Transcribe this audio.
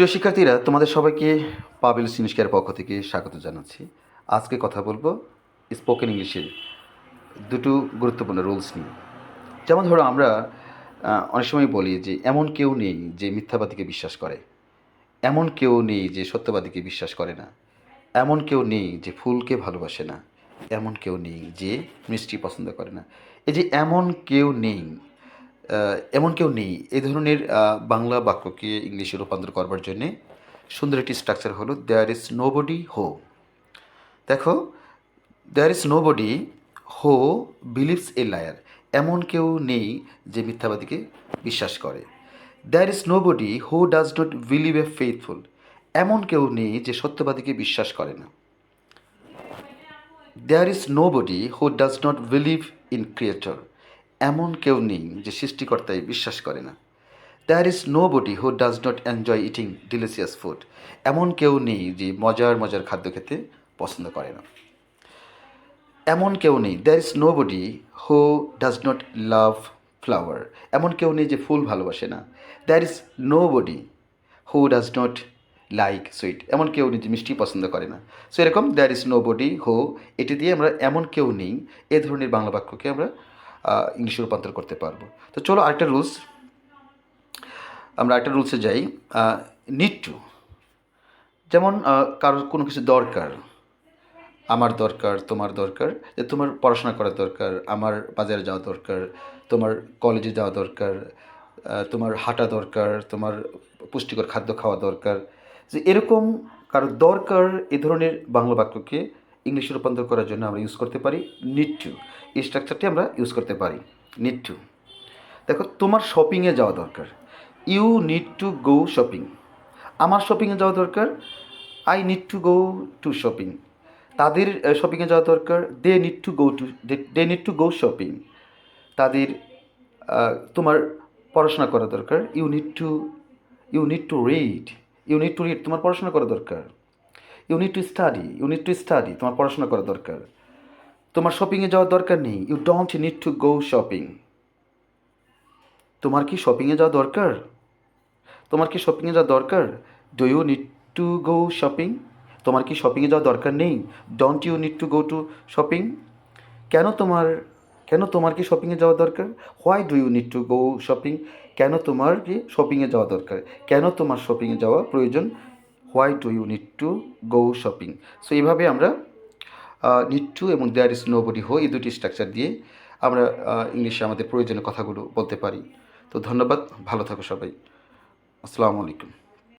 প্রিয় শিক্ষার্থীরা, তোমাদের সবাইকে পাবেল সিনিস্কার পক্ষ থেকে স্বাগত জানাচ্ছি। আজকে কথা বলব স্পোকেন ইংলিশের দুটো গুরুত্বপূর্ণ রুলস নিয়ে। যেমন ধরো আমরা অনেক সময় বলি যে, এমন কেউ নেই যে মিথ্যাবাদীকে বিশ্বাস করে। এমন কেউ নেই যে সত্যবাদীকে বিশ্বাস করে না। এমন কেউ নেই যে ফুলকে ভালোবাসে না। এমন কেউ নেই যে মিষ্টি পছন্দ করে না। এই যে, এমন কেউ নেই এমন কেউ নেই। এই ধরনের বাংলা বাক্যকে ইংলিশে রূপান্তর করবার জন্যে সুন্দর একটি স্ট্রাকচার হলো দেয়ার ইজ নো বডি হো দেখো there is nobody who believes a liar এমন কেউ নেই যে মিথ্যাবাদীকে বিশ্বাস করে। There is nobody who does not believe a faithful এমন কেউ নেই যে সত্যবাদীকে বিশ্বাস করে না। There is nobody who does not believe in creator এমন কেউ নেই যে সৃষ্টিকর্তায় বিশ্বাস করে না। There is nobody who does not enjoy eating delicious food এমন কেউ নেই যে মজার মজার খাদ্য খেতে পছন্দ করে না। এমন কেউ নেই there is nobody who does not love flower এমন কেউ নেই যে ফুল ভালোবাসে না। There is nobody who does not like sweet এমন কেউ নেই যে মিষ্টি পছন্দ করে না। সো এরকম দ্যার ইজ নো বডি হো এটি দিয়ে আমরা এমন কেউ নেই, এ ধরনের বাংলা বাক্যকে আমরা ইংলিশে রূপান্তর করতে পারব। তো চলো আরেকটা রুলস। আমরা একটা রুলসে যাই। নিড টু যেমন কারোর কোনো কিছু দরকার, আমার দরকার, তোমার দরকার, যে তোমার পড়াশোনা করা দরকার, আমার বাজারে যাওয়া দরকার, তোমার কলেজে যাওয়া দরকার তোমার হাঁটা দরকার, তোমার পুষ্টিকর খাদ্য খাওয়া দরকার। যে এরকম কারও দরকার, এ ধরনের বাংলা বাক্যকে ইংলিশে রূপান্তর করার জন্য আমরা ইউজ করতে পারি নিড টু এই স্ট্রাকচারটি আমরা ইউজ করতে পারি নিড টু দেখো, তোমার শপিংয়ে যাওয়া দরকার। You need to go shopping আমার শপিংয়ে যাওয়া দরকার I need to go to shopping তাদের শপিংয়ে যাওয়া দরকার they need to go to they need to go shopping তাদের তোমার পড়াশোনা করা দরকার। You need to you need to read you need to read তোমার পড়াশোনা করা দরকার। You need to study you need to study তোমার পড়াশোনা করা দরকার। তোমার শপিংয়ে যাওয়ার দরকার নেই। You don't need to go shopping তোমার কি শপিংয়ে যাওয়া দরকার? তোমার কি শপিংয়ে যাওয়া দরকার? Do you need to go shopping তোমার কি শপিংয়ে যাওয়া দরকার নেই? Don't you need to go to shopping কেন তোমার কেন তোমার কি শপিংয়ে যাওয়া দরকার? Why do you need to go shopping কেন তোমার কি শপিংয়ে যাওয়া দরকার? কেন তোমার শপিংয়ে যাওয়া প্রয়োজন? Why to you need to go shopping? So এইভাবে আমরা নিড টু এবং দেয়ার ইজ নো বডি হো, এই দুটি স্ট্রাকচার দিয়ে আমরা ইংলিশে আমাদের প্রয়োজনীয় কথাগুলো বলতে পারি। তো ধন্যবাদ, ভালো থাকো সবাই। আসসালামু আলাইকুম।